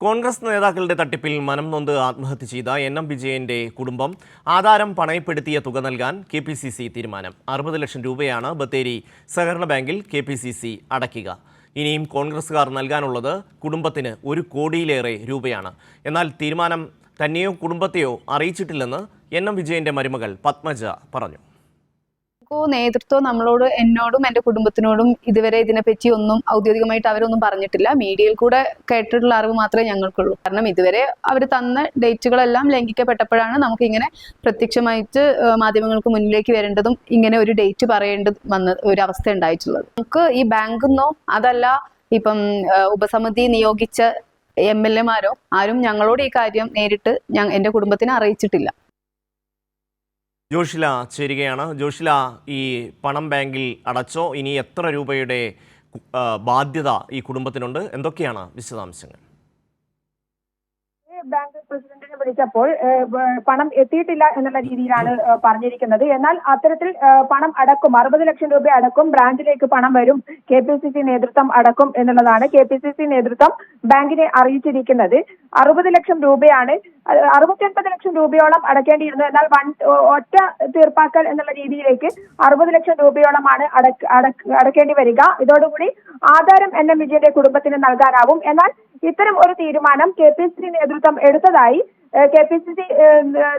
കോൺഗ്രസ് നേതാക്കളുടെ തട്ടിപ്പിൽ മനം നൊന്ത് ആത്മഹത്യ ചെയ്ത എൻ എം വിജയന്റെ കുടുംബം ആധാരം പണയപ്പെടുത്തിയ തുക നൽകാൻ കെ പി സി സി തീരുമാനം. അറുപത് ലക്ഷം രൂപയാണ് ബത്തേരി സഹകരണ ബാങ്കിൽ കെ പി സി സി അടയ്ക്കുക. ഇനിയും കോൺഗ്രസുകാർ നൽകാനുള്ളത് കുടുംബത്തിന് ഒരു കോടിയിലേറെ രൂപയാണ്. എന്നാൽ തീരുമാനം തന്നെയോ കുടുംബത്തെയോ അറിയിച്ചിട്ടില്ലെന്ന് എൻ എം വിജയന്റെ മരുമകൾ പത്മജ പറഞ്ഞു. നേതൃത്വം നമ്മളോട് എന്നോടും എന്റെ കുടുംബത്തിനോടും ഇതുവരെ ഇതിനെപ്പറ്റി ഒന്നും ഔദ്യോഗികമായിട്ട് അവരൊന്നും പറഞ്ഞിട്ടില്ല. മീഡിയയിൽ കൂടെ കേട്ടിട്ടുള്ള അറിവ് മാത്രമേ ഞങ്ങൾക്കുള്ളൂ. കാരണം ഇതുവരെ അവർ തന്ന ഡേറ്റുകളെല്ലാം ലംഘിക്കപ്പെട്ടപ്പോഴാണ് നമുക്ക് ഇങ്ങനെ പ്രത്യക്ഷമായിട്ട് മാധ്യമങ്ങൾക്ക് മുന്നിലേക്ക് വരേണ്ടതും ഇങ്ങനെ ഒരു ഡേറ്റ് പറയേണ്ടത് വന്ന ഒരു അവസ്ഥ ഉണ്ടായിട്ടുള്ളത്. നമുക്ക് ഈ ബാങ്കിൽ അതല്ല ഇപ്പം ഉപസമിതി നിയോഗിച്ച എം എൽ എമാരോ ആരും ഞങ്ങളോട് ഈ കാര്യം നേരിട്ട് എന്റെ കുടുംബത്തിനെ അറിയിച്ചിട്ടില്ല. ജോഷില ചേരുകയാണ്. ജോഷില ഈ പണം ബാങ്കിൽ അടച്ചോ? ഇനി എത്ര രൂപയുടെ ബാധ്യത ഈ കുടുംബത്തിനുണ്ട്? എന്തൊക്കെയാണ് വിശദാംശങ്ങൾ? ബാങ്ക് പ്രസിഡന്റിനെ വിളിച്ചപ്പോൾ പണം എത്തിയിട്ടില്ല എന്നുള്ള രീതിയിലാണ് പറഞ്ഞിരിക്കുന്നത്. എന്നാൽ അത്തരത്തിൽ പണം അടക്കും അറുപത് ലക്ഷം രൂപ അടക്കും ബ്രാഞ്ചിലേക്ക് പണം വരും കെ പി സി സി നേതൃത്വം അടക്കും എന്നുള്ളതാണ് കെ പി സി സി നേതൃത്വം ബാങ്കിനെ അറിയിച്ചിരിക്കുന്നത്. അറുപത് ലക്ഷം രൂപയാണ് അറുപത്തിയൊൻപത് ലക്ഷം രൂപയോളം അടക്കേണ്ടിയിരുന്നു എന്നാൽ വൺ ഒറ്റ തീർപ്പാക്കൽ എന്നുള്ള രീതിയിലേക്ക് അറുപത് ലക്ഷം രൂപയോളമാണ് അടക്ക- അടക്ക- അടക്കേണ്ടി വരിക. ഇതോടുകൂടി ആധാരം എൻ എം വിജയന്റെ കുടുംബത്തിന് നൽകാനാവും. എന്നാൽ ഇത്തരം ഒരു തീരുമാനം കെ പി സി നേതൃത്വം എടുത്തതായി കെ പി സി സി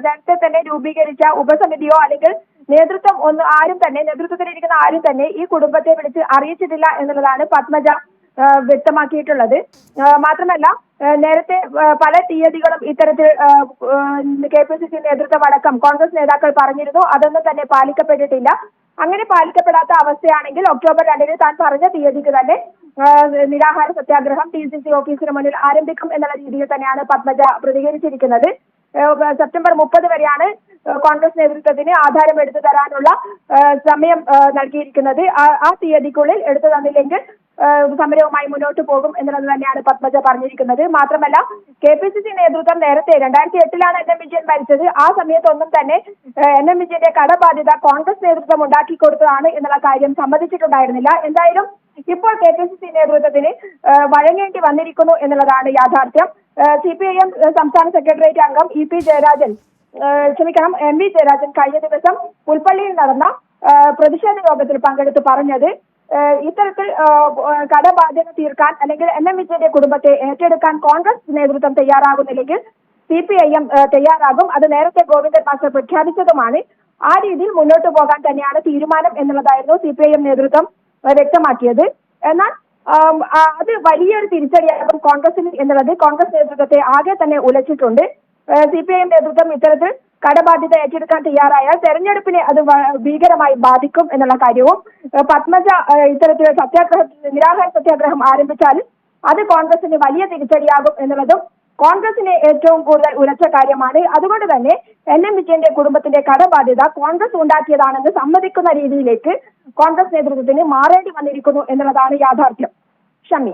നേരത്തെ തന്നെ രൂപീകരിച്ച ഉപസമിതിയോ അല്ലെങ്കിൽ നേതൃത്വം ഒന്ന് ആരും തന്നെ നേതൃത്വത്തിലിരിക്കുന്ന ആരും തന്നെ ഈ കുടുംബത്തെ വിളിച്ച് അറിയിച്ചിട്ടില്ല എന്നുള്ളതാണ് പത്മജ വ്യക്തമാക്കിയിട്ടുള്ളത്. മാത്രമല്ല നേരത്തെ പല തീയതികളും ഇത്തരത്തിൽ കെ പി സി സി നേതൃത്വം അടക്കം കോൺഗ്രസ് നേതാക്കൾ പറഞ്ഞിരുന്നു. അതൊന്നും തന്നെ പാലിക്കപ്പെട്ടിട്ടില്ല. അങ്ങനെ പാലിക്കപ്പെടാത്ത അവസ്ഥയാണെങ്കിൽ ഒക്ടോബർ രണ്ടിന് താൻ പറഞ്ഞ തീയതിക്ക് തന്നെ നിരാഹാര സത്യാഗ്രഹം ടി സി സി ഓഫീസിന് മുന്നിൽ ആരംഭിക്കും എന്നുള്ള രീതിയിൽ തന്നെയാണ് പത്മജ പ്രതികരിച്ചിരിക്കുന്നത്. സെപ്റ്റംബർ മുപ്പത് വരെയാണ് കോൺഗ്രസ് നേതൃത്വത്തിന് ആധാരം എടുത്തു തരാനുള്ള സമയം നൽകിയിരിക്കുന്നത്. ആ- തീയതിക്കുള്ളിൽ എടുത്തു തന്നില്ലെങ്കിൽ സമരവുമായി മുന്നോട്ട് പോകും എന്നുള്ളത് തന്നെയാണ് പത്മജ പറഞ്ഞിരിക്കുന്നത്. മാത്രമല്ല കെ പി സി സി നേതൃത്വം നേരത്തെ രണ്ടായിരത്തി എട്ടിലാണ് എൻ എം വിജയൻ ഭരിച്ചത് ആ സമയത്തൊന്നും തന്നെ എൻ എം വിജയന്റെ കടബാധ്യത കോൺഗ്രസ് നേതൃത്വം ഉണ്ടാക്കി കൊടുത്തതാണ് എന്നുള്ള കാര്യം സമ്മതിച്ചിട്ടുണ്ടായിരുന്നില്ല. എന്തായാലും ഇപ്പോൾ കെ പി സി സി നേതൃത്വത്തിന് വഴങ്ങേണ്ടി വന്നിരിക്കുന്നു എന്നുള്ളതാണ് യാഥാർത്ഥ്യം. സി പി ഐ എം സംസ്ഥാന സെക്രട്ടേറിയറ്റ് അംഗം ഇ പി ജയരാജൻ ക്ഷമിക്കണം എം വി ജയരാജൻ കഴിഞ്ഞ ദിവസം പുൽപ്പള്ളിയിൽ നടന്ന പ്രതിഷേധ യോഗത്തിൽ പങ്കെടുത്ത് പറഞ്ഞത് ഇത്തരത്തിൽ കടബാധ്യത തീർക്കാൻ അല്ലെങ്കിൽ എൻ എം വിജയന്റെ കുടുംബത്തെ ഏറ്റെടുക്കാൻ കോൺഗ്രസ് നേതൃത്വം തയ്യാറാകുന്നില്ലെങ്കിൽ സി പി ഐ എം തയ്യാറാകും. അത് നേരത്തെ ഗോവിന്ദൻ മാസ്റ്റർ പ്രഖ്യാപിച്ചതുമാണ്. ആ രീതിയിൽ മുന്നോട്ട് പോകാൻ തന്നെയാണ് തീരുമാനം എന്നുള്ളതായിരുന്നു സി പി ഐ എം നേതൃത്വം വ്യക്തമാക്കിയത്. എന്നാൽ അത് വലിയൊരു തിരിച്ചടിയാകും കോൺഗ്രസിന് എന്നുള്ളത് കോൺഗ്രസ് നേതൃത്വത്തെ ആകെ തന്നെ ഉലച്ചിട്ടുണ്ട്. സി പി ഐ എം നേതൃത്വം ഇത്തരത്തിൽ കടബാധ്യത ഏറ്റെടുക്കാൻ തയ്യാറായാൽ തെരഞ്ഞെടുപ്പിനെ അത് ഭീകരമായി ബാധിക്കും എന്നുള്ള കാര്യവും പത്മജ ഇത്തരത്തിൽ സത്യാഗ്രഹ നിരാഹാര സത്യാഗ്രഹം ആരംഭിച്ചാൽ അത് കോൺഗ്രസിന് വലിയ തിരിച്ചടിയാകും എന്നുള്ളതും കോൺഗ്രസിനെ ഏറ്റവും കൂടുതൽ ഉരച്ച കാര്യമാണ്. അതുകൊണ്ട് തന്നെ എൻ. എം. വിജയന്റെ കുടുംബത്തിന്റെ കടബാധ്യത കോൺഗ്രസ് ഉണ്ടാക്കിയതാണെന്ന് സമ്മതിക്കുന്ന രീതിയിലേക്ക് കോൺഗ്രസ് നേതൃത്വത്തിന് മാറേണ്ടി വന്നിരിക്കുന്നു എന്നുള്ളതാണ് യാഥാർത്ഥ്യം. ഷമി.